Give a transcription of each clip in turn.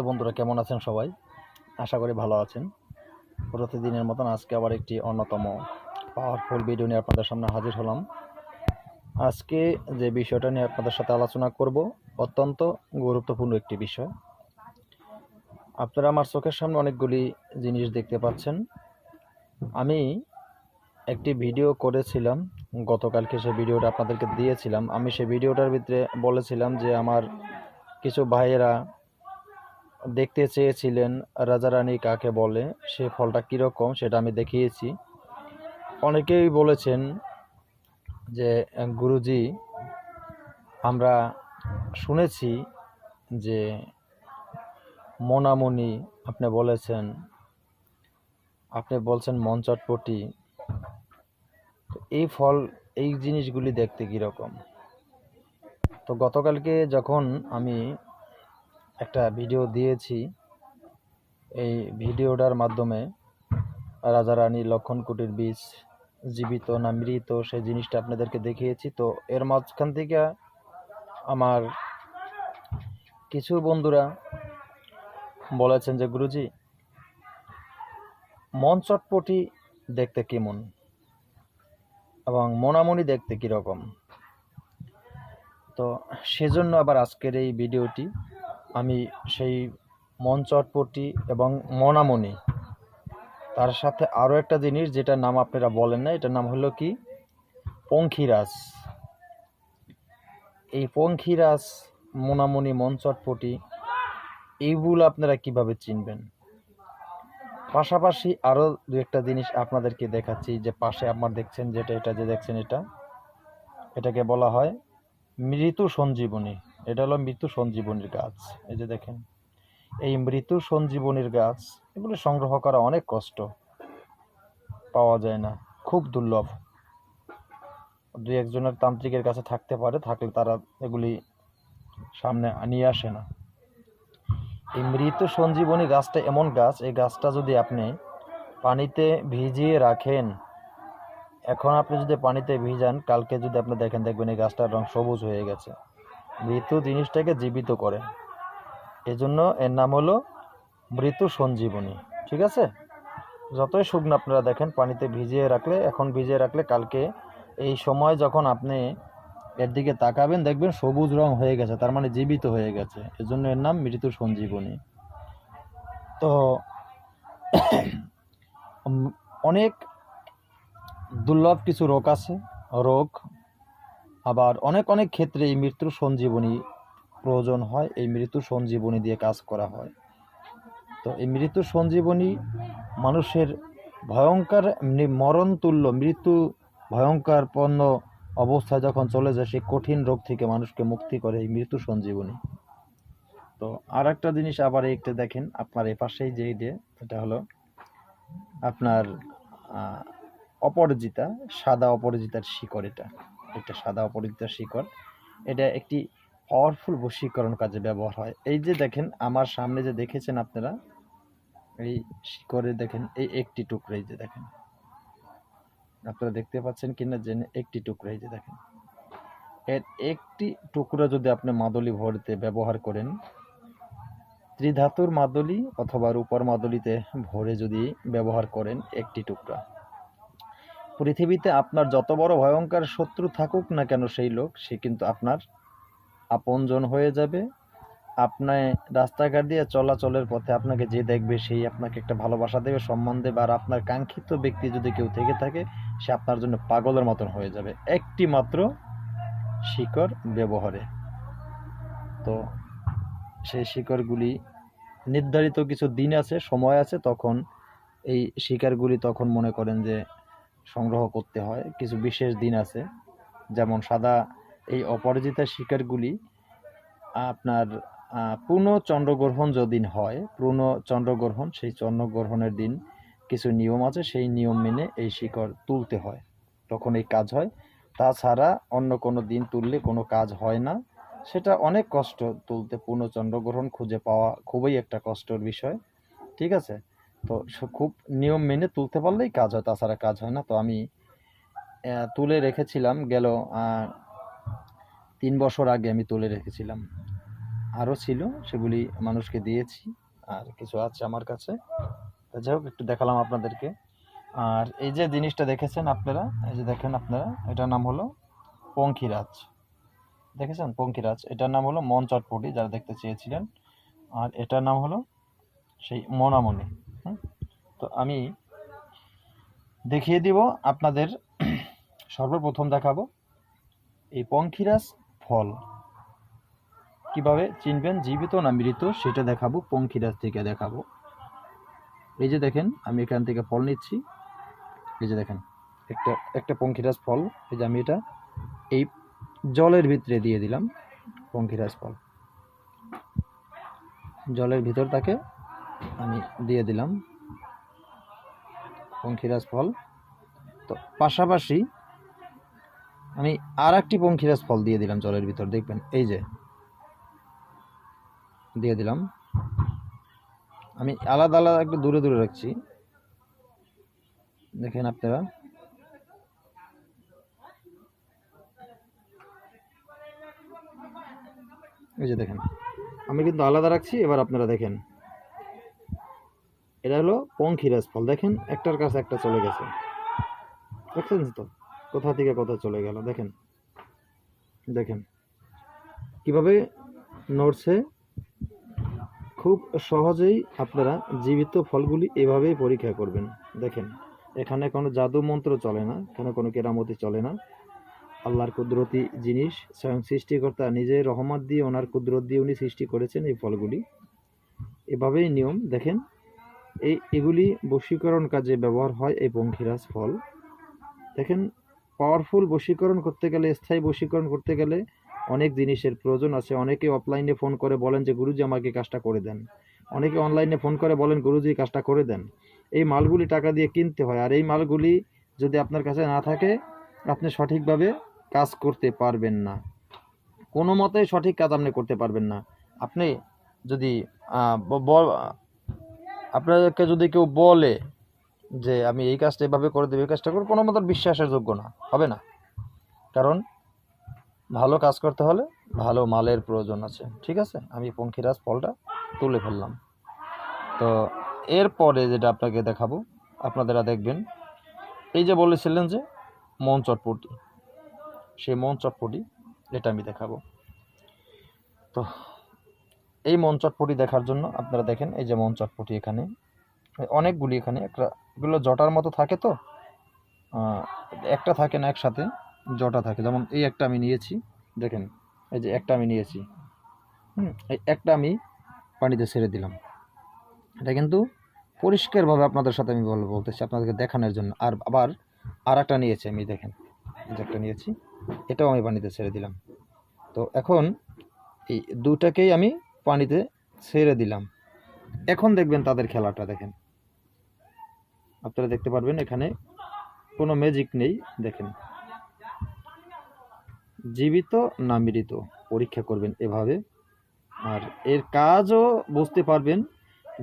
তো বন্ধুরা কেমন আছেন সবাই? আশা করি ভালো আছেন। প্রতিদিনের মতন আজকে আবার একটি অন্যতম পাওয়ারফুল ভিডিও নিয়ে আপনাদের সামনে হাজির হলাম। আজকে যে বিষয়টা নিয়ে আপনাদের সাথে আলোচনা করব, অত্যন্ত গুরুত্বপূর্ণ একটি বিষয়। আপনারা আমার চোখের সামনে অনেকগুলি জিনিস দেখতে পাচ্ছেন। আমি একটি ভিডিও করেছিলাম, গতকালকে সেই ভিডিওটা আপনাদেরকে দিয়েছিলাম। আমি সেই ভিডিওটার ভিতরে বলেছিলাম যে আমার কিছু ভাইয়েরা দেখতে চেয়েছিলেন রাজারানী কাকে বলে, সে ফলটা কীরকম সেটা আমি দেখিয়েছি। অনেকেই বলেছেন যে, গুরুজি, আমরা শুনেছি যে মনামণি আপনি বলেছেন, আপনি বলছেন চটপটি। তো এই ফল, এই জিনিসগুলি দেখতে কীরকম? তো গতকালকে যখন আমি একটা ভিডিও দিয়েছি। এই ভিডিওটার মাধ্যমে রাজারানী লক্ষণ কুটির বীজ জীবিত না মৃত, সেই জিনিসটা আপনাদেরকে দেখিয়েছি। তো এর মাঝখান থেকে আমার কিছু বন্ধুরা বলেছেন যে, গুরুজি, মন চটপটি দেখতে কেমন? এবং মনামনি দেখতে কীরকম? তো সেজন্য আবার আজকের এই ভিডিওটি আমি সেই মন চটপটি এবং মনামনি। তার সাথে আরও একটা জিনিস যেটার নাম আপনারা বলেন না, এটার নাম হলো কি? পঙ্খিরাজ। এই পঙ্খিরাজ, মোনামনি মন চটপটি এইগুলো আপনারা কীভাবে চিনবেন? পাশাপাশি আরও দু একটা জিনিস আপনাদেরকে দেখাচ্ছি, যে পাশে আপনার দেখছেন যেটা, এটা যে দেখছেন এটা, এটাকে বলা হয় মৃত্যু সঞ্জীবনী। এটা হলো মৃত্যু সঞ্জীবনীর গাছ। এই যে দেখেন, এই মৃত্যু সঞ্জীবনীর গাছ, এগুলো সংগ্রহ করা অনেক কষ্ট। পাওয়া যায় না, খুব দুর্লভ। দুই একজনের তান্ত্রিকের কাছে থাকতে পারে, থাকলে তারা এগুলি সামনে নিয়ে আসে না। এই মৃত সঞ্জীবনী গাছটা এমন গাছ, এই গাছটা যদি আপনি পানিতে ভিজিয়ে রাখেন, এখন আপনি যদি পানিতে ভিজান, কালকে যদি আপনি দেখেন, দেখবেন এই গাছটার রং সবুজ হয়ে গেছে। মৃত্যু জিনিসটাকে জীবিত করে। এজন্য এর নাম হলো মৃত্যু সঞ্জীবনী, ঠিক আছে? যতই শুকনো আপনারা দেখেন, পানিতে ভিজিয়ে রাখলে, এখন ভিজিয়ে রাখলে কালকে এই সময় যখন আপনি এর দিকে তাকাবেন, দেখবেন সবুজ রং হয়ে গেছে, তার মানে জীবিত হয়ে গেছে। এজন্য এর নাম মৃত্যু সঞ্জীবনী। তো অনেক দুর্লভ কিছু রোগ আছে, রোগ আবার অনেক অনেক ক্ষেত্রে এই মৃত্যু সঞ্জীবনী প্রয়োজন হয়, এই মৃত্যু সঞ্জীবনী দিয়ে কাজ করা হয়। তো এই মৃত্যু সঞ্জীবনী মানুষের ভয়ঙ্কর মরণতুল্য, মৃত্যু ভয়ঙ্কর পণ্য অবস্থায় যখন চলে যায়, সেই কঠিন রোগ থেকে মানুষকে মুক্তি করে এই মৃত্যু সঞ্জীবনী। তো আর একটা জিনিস আবার একটা দেখেন, আপনার এ পাশেই যে এটা এটা হলো আপনার অপরাজিতা, সাদা অপরাজিতার শিকড় এটা। এটা সাদা অপরাজিতার শিকড়। এটা একটি পাওয়ারফুল বশীকরণ কাজে ব্যবহার হয়। এই যে দেখেন, আমার সামনে যে দেখেছেন আপনারা, এই শিকড়ে দেখেন, এই একটি টুকরো, এই যে দেখেন। আপনারা দেখতে পাচ্ছেন কিনা জেনে একটি টুকরো, এই যে দেখেন। এর একটি টুকরো যদি আপনি মাদলি ভরতে ব্যবহার করেন, ত্রিধাতুর মাদলি অথবা রূপার মাদলিতে ভরে যদি ব্যবহার করেন, একটি টুকরা। পৃথিবীতে আপনার যত বড় ভয়ঙ্কর শত্রু থাকুক না কেন সেই লোক, সে কিন্তু আপনার আপনজন হয়ে যাবে। আপনার রাস্তাঘাট দিয়ে চলাচলের পথে আপনাকে যে দেখবে সেই আপনাকে একটা ভালোবাসা দেবে, সম্মান দেবে। আর আপনার কাঙ্ক্ষিত ব্যক্তি যদি কেউ থেকে থাকে, সে আপনার জন্য পাগলের মতন হয়ে যাবে। একটি মাত্র শিকড় ব্যবহারে। তো সেই শিকড়গুলি নির্ধারিত কিছু দিন আছে, সময় আছে, তখন এই শিকারগুলি তখন মনে করেন যে সংগ্রহ করতে হয়। কিছু বিশেষ দিন আছে, যেমন সাদা এই অপরাজিতা শিকারগুলি আপনার পূর্ণ চন্দ্রগ্রহণ যদিন হয় পূর্ণ চন্দ্রগ্রহণ, সেই চন্দ্রগ্রহণের দিন কিছু নিয়ম আছে, সেই নিয়ম মেনে এই শিকড় তুলতে হয়, তখন এই কাজ হয়। তাছাড়া অন্য কোনো দিন তুললে কোনো কাজ হয় না, সেটা অনেক কষ্ট তুলতে। পূর্ণ চন্দ্রগ্রহণ খুঁজে পাওয়া খুবই একটা কষ্টের বিষয়, ঠিক আছে? তো খুব নিয়ম মেনে তুলতে পারলেই কাজ হয়, তাছাড়া কাজ হয় না। তো আমি তুলে রেখেছিলাম, গেল তিন বছর আগে আমি তুলে রেখেছিলাম। আরও ছিল, সেগুলি মানুষকে দিয়েছি, আর কিছু আছে আমার কাছে। যাই হোক, একটু দেখালাম আপনাদেরকে। আর এই যে জিনিসটা দেখেছেন আপনারা, এই যে দেখেন আপনারা, এটার নাম হলো পঙ্খিরাজ। দেখেছেন? পঙ্খিরাজ। এটার নাম হলো মন চটপটি, যারা দেখতে চেয়েছিলেন। আর এটার নাম হলো সেই মনামনি তো আমি দেখিয়ে দিব আপনাদের সর্বপ্রথম দেখাবো এই পঙ্খিরাজ ফল। কীভাবে চিনবেন? জীবিত না মৃত? সেটা দেখাবো, পঙ্খিরাজ থেকে দেখাবো। এই যে দেখেন, আমি এখান থেকে ফল নিচ্ছি। এই যে দেখেন, একটা একটা পঙ্খিরাজ ফল। এই যে আমি এটা, এই জলের ভিতরে দিয়ে দিলাম পঙ্খিরাজ ফল। জলের ভিতর তাকে আমি দিয়ে দিলাম। পঙ্খিরাজ ফল তো পাশাপাশি আমি আর একটি পঙ্খিরাজ ফল দিয়ে দিলাম জলের ভিতর, দেখবেন, এই যে। দিয়ে দিলাম। আমি আলাদা আলাদা একটু দূরে দূরে রাখছি। দেখেন আপনারা। এই যে দেখেন, আমি কিন্তু আলাদা রাখছি, এবার আপনারা দেখেন। এটা হলো পঙ্খিরাজ ফল দেখেন, একটার কাছে একটা চলে গেছে। দেখছেন তো? কোথা থেকে কোথা চলে গেল? দেখেন দেখেন। কীভাবে নড়ছে? খুব সহজেই আপনারা জীবিত ফলগুলি এভাবেই পরীক্ষা করবেন। দেখেন, এখানে কোনো জাদু মন্ত্র চলে না, এখানে কোনো কেরামতি চলে না। আল্লাহর কুদরতি জিনিস, স্বয়ং সৃষ্টিকর্তা নিজের রহমত দিয়ে, ওনার কুদরত দিয়ে উনি সৃষ্টি করেছেন এই ফলগুলি। এভাবেই নিয়ম। দেখেন এই, এগুলি বশীকরণ কাজে ব্যবহার হয় এই পঙ্খিরাজ ফল। দেখেন পাওয়ারফুল বশীকরণ করতে গেলে, স্থায়ী বশীকরণ করতে গেলে অনেক জিনিসের প্রয়োজন আছে। অনেকে অফলাইনে ফোন করে বলেন যে, গুরুজি আমাকে কাজটা করে দেন। অনেকে অনলাইনে ফোন করে বলেন, গুরুজি কাজটা করে দেন। এই মালগুলি টাকা দিয়ে কিনতে হয়। আর এই মালগুলি যদি আপনার কাছে না থাকে, আপনি সঠিকভাবে কাজ করতে পারবেন না। কোনো মতেই সঠিক কাজ আপনি করতে পারবেন না। আপনি যদি আপনাদেরকে যদি কেউ বলে যে আমি এই কাজটা এভাবে করে দেবো, এই কাজটা করব, কোনো মতো বিশ্বাসের যোগ্য না। হবে না। কারণ ভালো কাজ করতে হলে ভালো মালের প্রয়োজন আছে। ঠিক আছে? আমি পঙ্খিরাজ ফলটা তুলে ফেললাম। তো এরপরে যেটা আপনাকে দেখাবো আপনারা দেখবেন, এই যে বলেছিলেন যে মন চটপটি। সেই মন চটপটি এটা আমি দেখাবো। তো এই মন চটপটি দেখার জন্য আপনারা দেখেন, এই যে মন চটপটি এখানে। অনেকগুলি এখানে, একটা, এগুলো জটার মতো থাকে তো? একটা থাকে না একসাথে, জটা থাকে। যেমন এই একটা আমি নিয়েছি, দেখেন, এই যে একটা আমি নিয়েছি। হুম, এই একটা আমি পানিতে ছেড়ে দিলাম। এটা কিন্তু পরিষ্কারভাবে আপনাদের সাথে আমি বল, বলতেছি, আপনাদেরকে দেখানোর জন্য। আর আবার আর একটা নিয়েছি আমি, দেখেন যে একটা নিয়েছি, এটাও আমি পানিতে ছেড়ে দিলাম। তো এখন এই দুটাকেই আমি পানিতে ছেড়ে দিলাম। এখন দেখবেন তাদের খেলাটা, দেখেন। আপনারা দেখতে পারবেন এখানে কোনো ম্যাজিক নেই, দেখেন। জীবিত না মৃত, পরীক্ষা করবেন এভাবে। আর এর কাজও বুঝতে পারবেন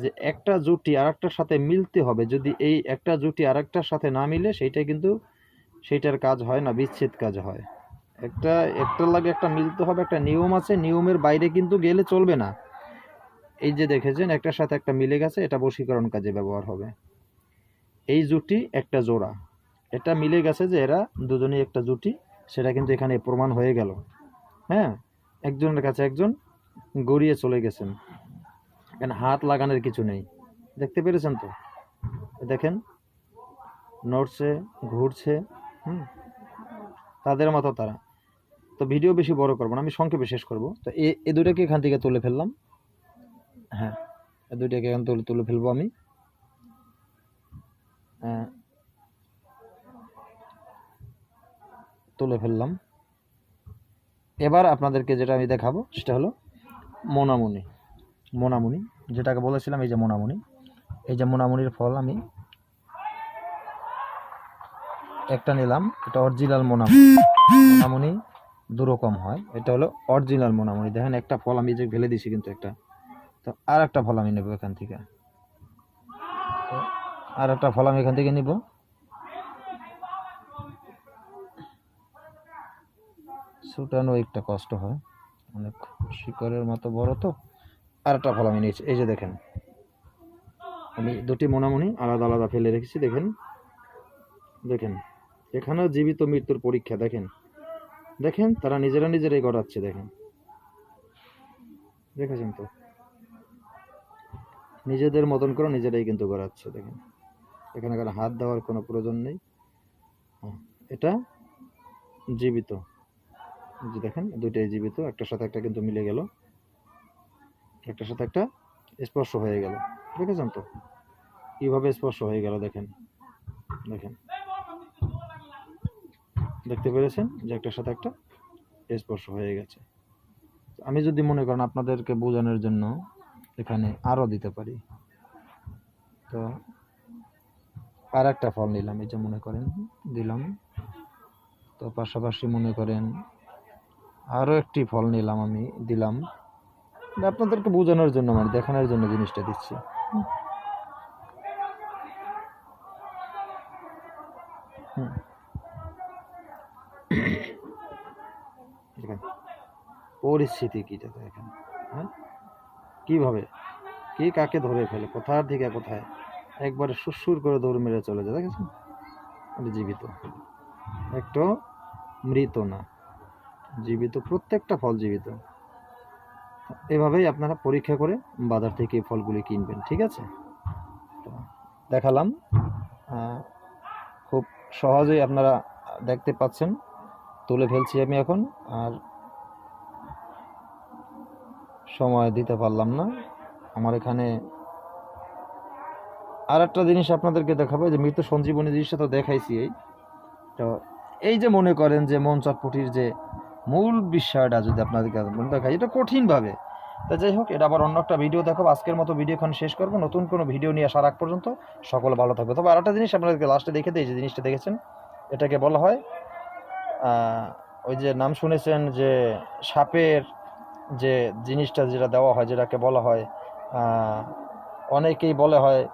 যে একটা জুটি আর একটার সাথে মিলতে হবে। যদি এই একটা জুটি আর একটার সাথে না মিলে, সেইটা কিন্তু, সেইটার কাজ হয় না, বিচ্ছেদ কাজ হয়। একটা একটার লাগে একটা মিলতে হবে, একটা নিয়ম আছে, নিয়মের বাইরে কিন্তু গেলে চলবে না। এই যে দেখেছেন, একটার সাথে একটা মিলে গেছে, এটা বশীকরণ কাজে ব্যবহার হবে। এই জুটি একটা জোড়া। এটা মিলে গেছে যে এরা দুজনেই একটা জুটি, সেটা কিন্তু এখানে প্রমাণ হয়ে গেল। হ্যাঁ? একজনের কাছে একজন গড়িয়ে চলে গেছেন। এখানে হাত লাগানোর কিছু নেই। দেখতে পেরেছেন তো? দেখেন, নড়ছে, ঘুরছে, হুম? তাদের মতো তারা। তো ভিডিও বেশি বড় করব না আমি সংক্ষেপে শেষ করব। তো এ এ দুটাকে এখান থেকে তুলে ফেললাম। হ্যাঁ এ দুটাকে এখান তুলে তুলে ফেলব আমি। হ্যাঁ, তুলে ফেললাম। এবার আপনাদেরকে যেটা আমি দেখাবো সেটা হলো মোনামুনি। মোনামুনি যেটাকে বলেছিলাম এই যে মোনামুনি। এই যে মোনামুনির ফল আমি একটা নিলাম এটা অরিজিনাল মোনামুনি। মোনামুনি দু রকম হয়। এটা হলো অরিজিনাল মোনামুনি। দেখেন একটা ফল আমি যে ফেলে দিছি কিন্তু একটা। তো আর একটা ফল আমি নেব এখান থেকে। তো আর একটা ফল আমি এখান থেকে নিব। ছুটানো একটা কষ্ট হয়। অনেক শিকড়ের মতো বড় তো। আর একটা ফল আমি নিয়েছি। এই যে দেখেন। আমি দুটি মোনামুনি আলাদা আলাদা ফেলে রেখেছি, দেখেন। দেখেন। এখানেও জীবিত মৃত্যুর পরীক্ষা, দেখেন। দেখেন তারা নিজেরা নিজেরাই গড়াচ্ছে দেখেন। দেখেছেন তো? নিজেদের মতন করে নিজেরাই কিন্তু গড়াচ্ছে দেখেন। এখানে কারও হাত দেওয়ার কোনো প্রয়োজন নেই। হ্যাঁ, এটা জীবিত। যে দেখেন দুইটাই জীবিত একটার সাথে একটা কিন্তু মিলে গেল। একটার সাথে একটা স্পর্শ হয়ে গেল। দেখেছেন তো? কীভাবে স্পর্শ হয়ে গেল দেখেন। দেখেন। দেখতে পেরেছেন যে একটার সাথে একটা স্পর্শ হয়ে গেছে। আমি যদি মনে করেন আপনাদেরকে বোঝানোর জন্য এখানে আরও দিতে পারি। তো আর একটা ফল নিলাম, এই যে মনে করেন, দিলাম। তো পাশাপাশি মনে করেন আরও একটি ফল নিলাম আমি, দিলাম। আপনাদেরকে বোঝানোর জন্য মানে দেখানোর জন্য জিনিসটা দিচ্ছি। হুম। হুম। দেখেন পরিস্থিতি কীটা দেখেন হ্যাঁ? কীভাবে? কে কাকে ধরে ফেলে? কোথার থেকে কোথায়? একবারে সুরসুর করে দৌড় মেরে চলে যায়, দেখেছেন? জীবিত। একটু মৃত না। জীবিত, প্রত্যেকটা ফল জীবিত। এভাবেই আপনারা পরীক্ষা করে বাজার থেকে ফলগুলি কিনবেন, ঠিক আছে? তো দেখালাম খুব সহজেই আপনারা দেখতে পাচ্ছেন। তুলে ফেলছি আমি এখন, আর সময় দিতে পারলাম না। আমার এখানে আর একটা জিনিস আপনাদেরকে দেখাবো যে মৃত সঞ্জীবনী জিনিসটা তো দেখাইছি এই। তো এই যে মনে করেন যে মন চটপটির যে মূল বিষয়টা যদি আপনাদেরকে দেখাই, এটা কঠিনভাবে। তা যাই হোক, এটা আবার অন্য একটা ভিডিও দেখাবো। আজকের মতো ভিডিও এখন শেষ করব। নতুন কোনো ভিডিও নিয়ে আসার আগ পর্যন্ত সকল ভালো থাকবে। তবে আর একটা জিনিস আপনাদেরকে লাস্টে দেখে দিই যে জিনিসটা দেখেছেন? এটাকে বলা হয় ওই যে নাম শুনেছেন যে সাপের যে জিনিসটা যেটা দেওয়া হয়, যেটাকে বলা হয় অনেকেই বলে হয়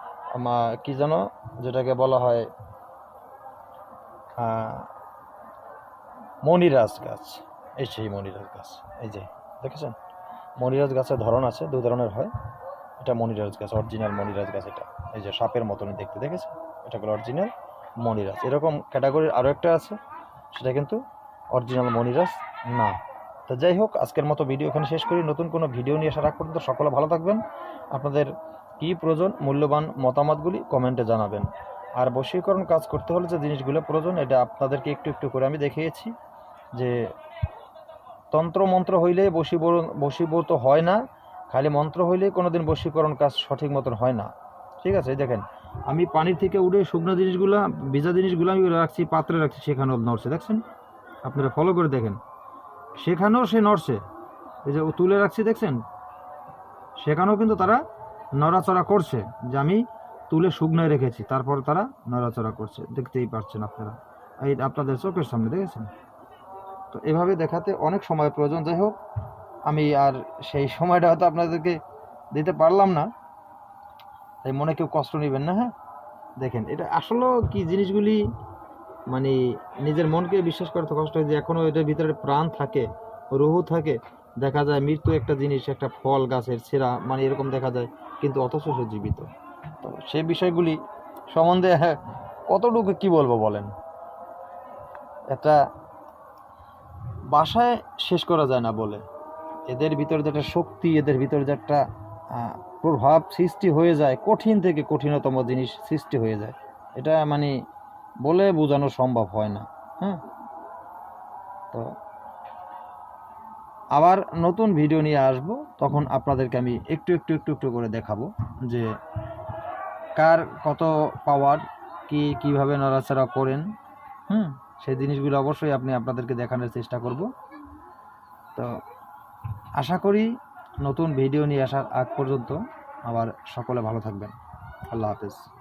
কি যেন? যেটাকে বলা হয় মনিরাজ গাছ। এই সেই মনিরাজ গাছ। এই যে, দেখেছেন? মনিরাজ গাছের ধরন আছে, দু ধরনের হয়। এটা মনিরাজ গাছ, অরিজিনাল মনিরাজ গাছ এটা। এই যে সাপের মতনই দেখতে, দেখেছেন? এটা হলো অরিজিনাল মনিরাজ। এরকম ক্যাটাগরির আরও একটা আছে, সেটা কিন্তু অরিজিনাল মনিরাজ না। তো যাই হোক, আজকের মতো ভিডিও এখানে শেষ করি। নতুন কোনো ভিডিও নিয়ে আসার আগ পর্যন্ত সকলে ভালো থাকবেন। আপনাদের কী প্রয়োজন, মূল্যবান মতামতগুলি কমেন্টে জানাবেন। আর বশীকরণ কাজ করতে হলে যে জিনিসগুলো প্রয়োজন, এটা আপনাদেরকে একটু একটু করে আমি দেখিয়েছি যে তন্ত্র মন্ত্র হইলে বশীবরণ বশীভূত হয় না, খালি মন্ত্র হইলে কোনোদিন বশীকরণ কাজ সঠিক মতন হয় না। ঠিক আছে দেখেন, আমি পানির থেকে উঠে শুকনো জিনিসগুলো, ভিজা জিনিসগুলো আমি রাখছি, পাত্রে রাখছি, সেখানেও নড়ছে। দেখছেন? আপনারা ফলো করে দেখেন। সেখানেও সে নড়ছে। এই যে তুলে রাখছি, দেখছেন? সেখানেও কিন্তু তারা নড়াচড়া করছে যে আমি তুলে শুকনোয় রেখেছি, তারপর তারা নড়াচড়া করছে। দেখতেই পাচ্ছেন আপনারা। এই আপনাদের চোখের সামনে, দেখেছেন? তো এভাবে দেখাতে অনেক সময় প্রয়োজন। যাই হোক, আমি আর সেই সময়টা হয়তো আপনাদেরকে দিতে পারলাম না। তাই মনে কেউ কষ্ট নেবেন না হ্যাঁ? দেখেন, এটা আসলেও কি জিনিসগুলি মানে নিজের মনকে বিশ্বাস করতে কষ্ট হয় যে এখনও এটার ভিতরে প্রাণ থাকে, রুহু থাকে, দেখা যায় মৃত্যু একটা জিনিস, একটা ফল, গাছের ছেঁড়া মানে এরকম দেখা যায়, কিন্তু অথচ সে জীবিত। তো সে বিষয়গুলি সম্বন্ধে হ্যাঁ কতটুকু কি বলব বলেন? একটা বাসায় শেষ করা যায় না বলে। এদের ভিতরে যে একটা শক্তি, এদের ভিতরে যে একটা প্রভাব সৃষ্টি হয়ে যায়, কঠিন থেকে কঠিনতম জিনিস সৃষ্টি হয়ে যায়। এটা মানে বলে বোঝানো সম্ভব হয় না হ্যাঁ? তো আবার নতুন ভিডিও নিয়ে আসব, তখন আপনাদেরকে আমি একটু একটু একটু একটু করে দেখাবো যে কার কত পাওয়ার কি কীভাবে নড়াচড়া করেন, হুম? সেই জিনিসগুলো অবশ্যই আপনি আপনাদেরকে দেখানোর চেষ্টা করব। তো আশা করি নতুন ভিডিও নিয়ে আসার আগ পর্যন্ত আবার সকলে ভালো থাকবেন। আল্লাহ হাফেজ।